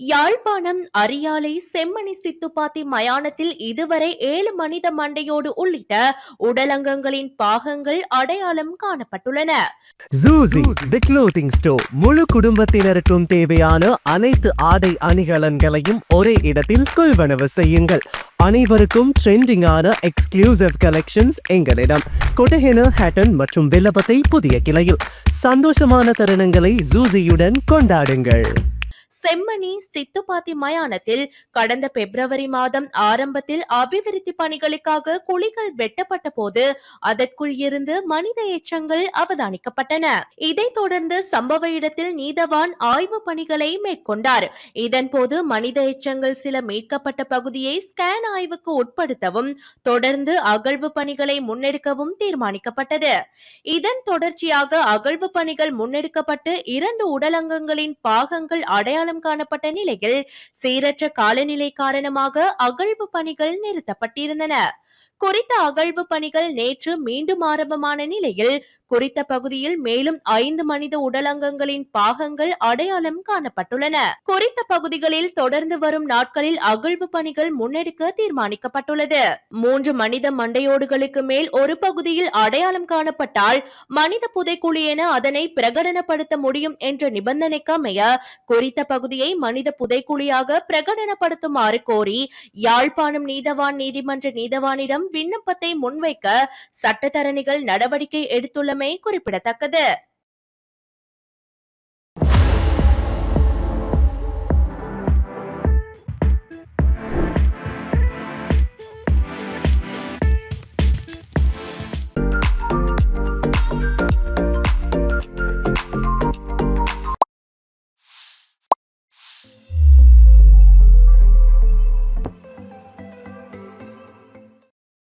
யாழ்ப்பாணம் அரியாலை செம்மணி சித்துப்பாத்தி மயானத்தில் இதுவரை ஏழு மனித மண்டையோடு உள்ளிட்ட உடலங்கங்களின் பாகங்கள் அடையாளம் காணப்பட்டுள்ளன. தி ஸ்டோர் முழு குடும்பத்தினருக்கும் தேவையான அனைத்து ஆடை அணிகலன்களையும் ஒரே இடத்தில் கொள்வனவு செய்யுங்கள். அனைவருக்கும் ட்ரெண்டிங்கான எக்ஸ்க்ளூசிவ் கலெக்ஷன்ஸ் எங்களிடம். கொட்டஹென ஹேட்டன் மற்றும் வில்லபத்தை புதிய கிளையில். சந்தோஷமான தருணங்களை ஜூசியுடன் கொண்டாடுங்கள். செம்மணி சித்துப்பாத்தி மயானத்தில் கடந்த பிப்ரவரி மாதம் ஆரம்பத்தில் அபிவிருத்தி பணிகளுக்காக குழிகள் வெட்டப்பட்ட போது அதற்குள் இருந்து மனித எச்சங்கள் அவதானிக்கப்பட்டன. இதைத் தொடர்ந்து சம்பவ இடத்தில் நீதவான் ஆய்வு பணிகளை மேற்கொண்டார். இதன்போது மனித எச்சங்கள் சில மீட்கப்பட்ட பகுதியை ஸ்கேன் ஆய்வுக்கு உட்படுத்தவும் தொடர்ந்து அகழ்வு பணிகளை முன்னெடுக்கவும் தீர்மானிக்கப்பட்டது. இதன் தொடர்ச்சியாக அகழ்வு பணிகள் முன்னெடுக்கப்பட்டு இரண்டு உடலங்கங்களின் பாகங்கள் அடையாளம் காணப்பட்ட நிலையில் சீரற்ற காலநிலை காரணமாக அகழ்வு பணிகள் நிறுத்தப்பட்டிருந்தன. குறித்த அகழ்வு பணிகள் நேற்று மீண்டும் ஆரம்பமான நிலையில் குறித்த பகுதியில் மேலும் ஐந்து மனித உடலங்கங்களின் பாகங்கள் அடையாளம் காணப்பட்டுள்ளன. குறித்த பகுதிகளில் தொடர்ந்து வரும் நாட்களில் அகழ்வு பணிகள் முன்னெடுக்க தீர்மானிக்கப்பட்டுள்ளது. மூன்று மனித மண்டையோடுகளுக்கு மேல் ஒரு பகுதியில் அடையாளம் காணப்பட்டால் மனித புதைக்குழி என அதனை பிரகடனப்படுத்த முடியும் என்ற நிபந்தனைக்கு அமைய குறித்த பகுதியை மனித புதைக்குழியாக பிரகடனப்படுத்துமாறு கோரி யாழ்ப்பாணம் நீதவான் நீதிமன்ற நீதவானிடம் விண்ணப்பத்தை முன்வைக்க சட்டத்தரணிகள் நடவடிக்கை எடுத்துள்ளமை குறிப்பிடத்தக்கது.